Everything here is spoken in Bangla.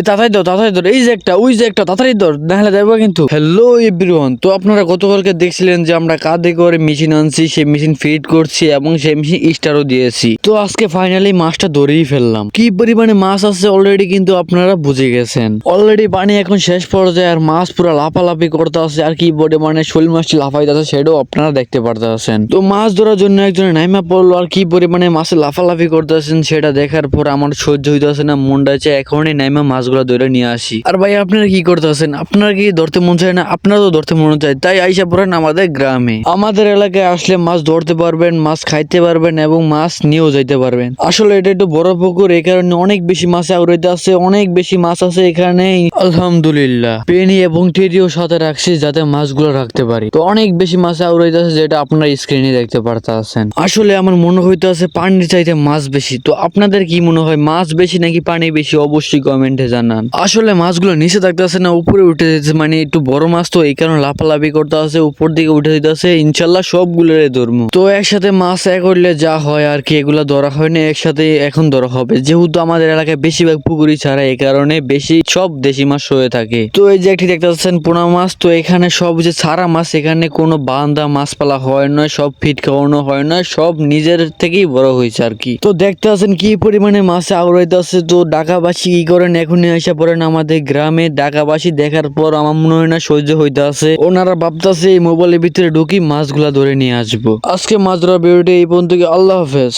এই তাড়াতাড়ি ধর তাড়াতাড়ি ধর, এই যে একটা, ওই যে একটা, তাড়াতাড়ি ধর নাহলে যাব কিন্তু। হ্যালো এভরিওয়ান তো আপনারা গতকালকে দেখছিলেন যে আমরা কাঁধে করে মেশিন আনছি, সেই মেশিন ফিট করছি এবং সেই মেশিন স্টারও দিয়েছি। তো আজকে ফাইনালি মাছটা ধরেই ফেললাম। কি পরিমাণে মাছ আছে অলরেডি কিন্তু আপনারা বুঝে গেছেন। অলরেডি পানি এখন শেষ পর্যায়ে আর মাছ পুরো লাফালাফি করতে আছে। আর কি পরিমাণে শোল মাছটি লাফাইতেছে সেটাও আপনারা দেখতে পারতেছেন তো মাছ ধরার জন্য একজন নাইমা পড়ল। আর কি পরিমাণে মাছে লাফালাফি করতেছেন সেটা দেখার পর আমার সহ্য হইতেছে না, মনটা চাই এখনই নাইমা মাছগুলো ধরে নিয়ে আসি। আর ভাই, আপনারা কি করতেছেন? আপনারা কি ধরতে মন চায় না? আপনারা তো ধরতে মন চায়। তাই আইসা পড়েন আমাদের গ্রামে। আমাদের এলাকায় আসলে মাছ ধরতে পারবেন, মাছ খাইতে পারবেন এবং মাছ নিয়েও যাইতে পারবেন। আসলে এটা একটু বড় পুকুর এই কারণে অনেক বেশি মাছ আউরাইতে আছে, অনেক বেশি মাছ আছে এখানে। আলহামদুলিল্লাহ। পেনি এবং টেরিও সাথে রাখছি যাতে মাছগুলো রাখতে পারি। তো অনেক বেশি মাছ আউরাইতে আছে যেটা আপনারা স্ক্রিনে দেখতে পারতেছেন। আসলে আমার মনে হইতে আছে পানির চাইতে মাছ বেশি। তো আপনাদের কি মনে হয়, মাছ বেশি নাকি পানি বেশি? অবশ্যই কমেন্টে জানান আসলে মাছগুলো নিচে থাকতেছে না, উপরে উঠে যেতেছে। মানে একটু বড় মাছ তো, এই কারণে লাফালাফি করতে আছে, উপর দিকে উঠে যেতেছে ইনশাল্লাহ সবগুলো ধরবো। তো একসাথে মাছ এক করলে যা হয় আর কি, এগুলা ধরা হয় না, একসাথে এখন ধরা হবে। যেহেতু আমাদের এলাকায় বেশিরভাগ পুকুরি ছাড়া এই কারণে বেশি সব দেশি মাছ হয়ে থাকে। তো এই যে একটি দেখতে পাচ্ছেন পোনা মাছ, তো এখানে সব যে ছাড়া মাছ, এখানে কোনো বান্দা মাছ পালা হয় না, সব ফিট খাওয়ানো হয় না, সব নিজের থেকেই বড় হয়েছে আর কি। তো দেখতে আছেন কি পরিমাণে মাছ আউড়াইতে আছে। তো ঢাকাবাসী কি করেন, এখন এসে পড়েন আমাদের গ্রামে ডাকাবাসী দেখার পর আমার মনে হয় না সহ্য হইতে আছে। ওনারা ভাবতেছে এই মোবাইলের ভিতরে ঢুকি মাছগুলা ধরে নিয়ে আসব। আজকে মাছ ধরা ভিডিওটি এই পর্যন্ত আল্লাহ হাফেজ।